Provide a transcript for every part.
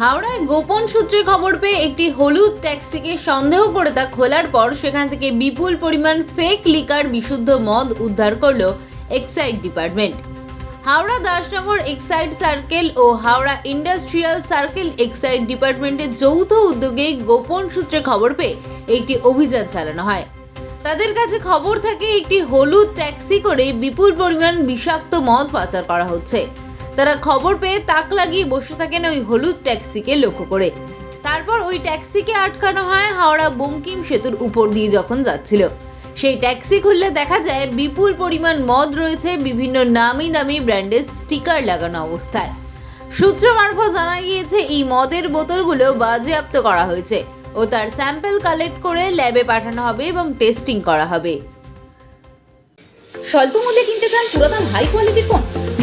হাওড়ায় গোপন সূত্রে খবর পেয়ে একটি হলুদ ট্যাক্সিকে সন্দেহ করে তা খোলার পর সেখান থেকে বিপুল পরিমাণ ফেক লিকার বিশুদ্ধ মদ উদ্ধার করল excise department Howrah Dasnagar excise circle ও হাওড়া ইন্ডাস্ট্রিয়াল সার্কেল এক্সাইড ডিপার্টমেন্টের যৌথ উদ্যোগে গোপন সূত্রে খবর পেয়ে একটি অভিযান চালানো হয়। তাদের কাছে খবর থাকে, একটি হলুদ ট্যাক্সি করে বিপুল পরিমাণ বিষাক্ত মদ পাচার করা হচ্ছে। তারা খবর পেয়ে তাক লাগিয়ে বসে থাকেন ওই হলুদ ট্যাক্সিকে লক্ষ্য করে। তারপর ওই ট্যাক্সিকে আটকানো হয় হাওড়া বঙ্কিম সেতুর উপর দিয়ে যখন যাচ্ছিল। সেই ট্যাক্সি খুললে দেখা যায় বিপুল পরিমাণ মদ রয়েছে, বিভিন্ন নামি দামি ব্র্যান্ডের স্টিকার লাগানো অবস্থায়। সূত্র মারফত জানা গিয়েছে, এই মদের বোতলগুলো বাজেয়াপ্ত করা হয়েছে ও তার স্যাম্পল কালেক্ট করে ল্যাবে পাঠানো হবে এবং টেস্টিং করা হবে। স্বল্প মূল্যে কিনতে চান পুরাতন হাই কোয়ালিটির ফোন?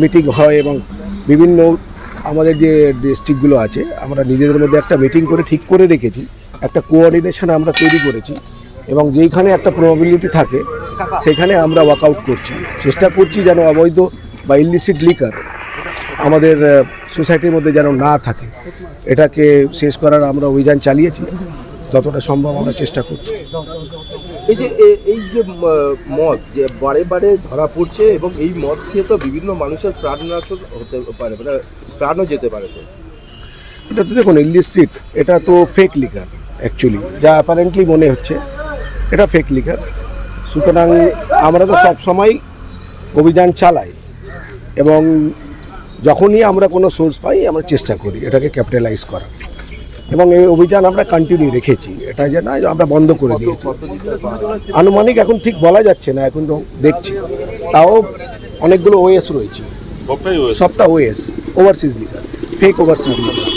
মিটিং হয় এবং বিভিন্ন আমাদের যে ডিস্ট্রিক্টগুলো আছে, আমরা নিজেদের মধ্যে একটা মিটিং করে ঠিক করে রেখেছি। একটা কোঅর্ডিনেশন আমরা তৈরি করেছি এবং যেইখানে একটা প্রবাবিলিটি থাকে, সেখানে আমরা ওয়ার্কআউট করছি। চেষ্টা করছি যেন অবৈধ বা ইলিসিট লিকার আমাদের সোসাইটির মধ্যে যেন না থাকে। এটাকে শেষ করার আমরা অভিযান চালিয়েছি। যতটা সম্ভব আমরা চেষ্টা করছি। এই যে এই যে মদ যে বারে বারে ধরা পড়ছে এবং এই মদ খেয়ে তো বিভিন্ন মানুষের প্রাণনাশক হতে পারে মানে প্রাণও যেতে পারে তো। এটা তো দেখুন ইলিসিট এটা তো ফেক লিকার অ্যাকচুয়ালি যা অ্যাপারেন্টলি মনে হচ্ছে, এটা ফেক লিকার সুতরাং আমরা তো সব সময় অভিযান চালাই এবং যখনই আমরা কোনো সোর্স পাই, আমরা চেষ্টা করি এটাকে ক্যাপিটালাইজ করার। এবং এই অভিযান আমরা কন্টিনিউ রেখেছি। এটা যে না আমরা বন্ধ করে দিয়েছি। আনুমানিক এখন ঠিক বলা যাচ্ছে না এখন তো দেখছি। তাও অনেকগুলো ওএস রয়েছে। সবটাই ওয়েস সবটা OS overseas liquor fake overseas liquor